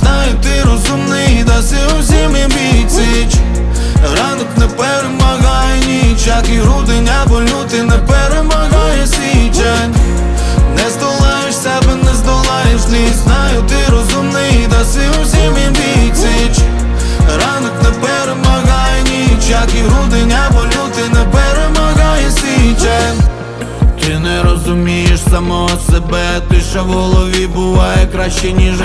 знаю, ти розумний, даси усім і бійцич Ранок не перемагає ніч, як і грудень або лютий не перемагає січень. Не здолаєш себе, не здолаєш ліс Знаю, ти розумний, даси усім і бійцич Ранок не перемагає ніч, як і грудень або лютий не перемагає січень. Ти не розумієш самого себе, тиша в голові буває краще, ніж.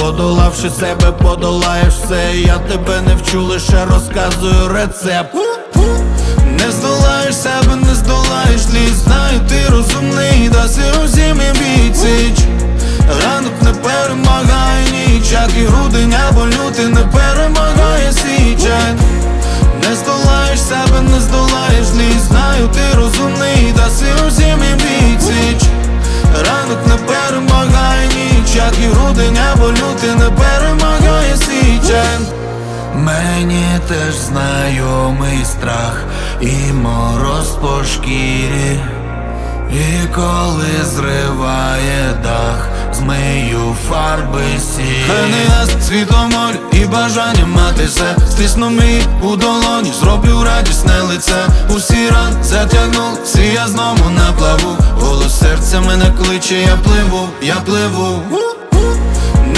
Подолавши себе, подолаєш все, я тебе не вчу, лише розказую рецепт. Не здолаєш себе, не здолаєш і грудень не перемагає січень Мені теж знайомий страх і мороз по шкірі. І коли зриває дах, змию фарби сірі Мене нас світомоль і бажання мати все. Стисну мій у долоні, зроблю радісне лице. Усі ран затягнув, свій я знову на плаву. Голос серця мене кличе, я пливу, я пливу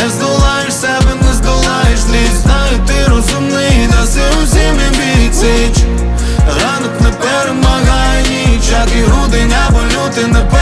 не здолаєш себе, не здолаєш ліс. Знаю, ти розумний, даси усім і бійцич Ранок не перемагає ніч, як і грудень або лютий не перемагає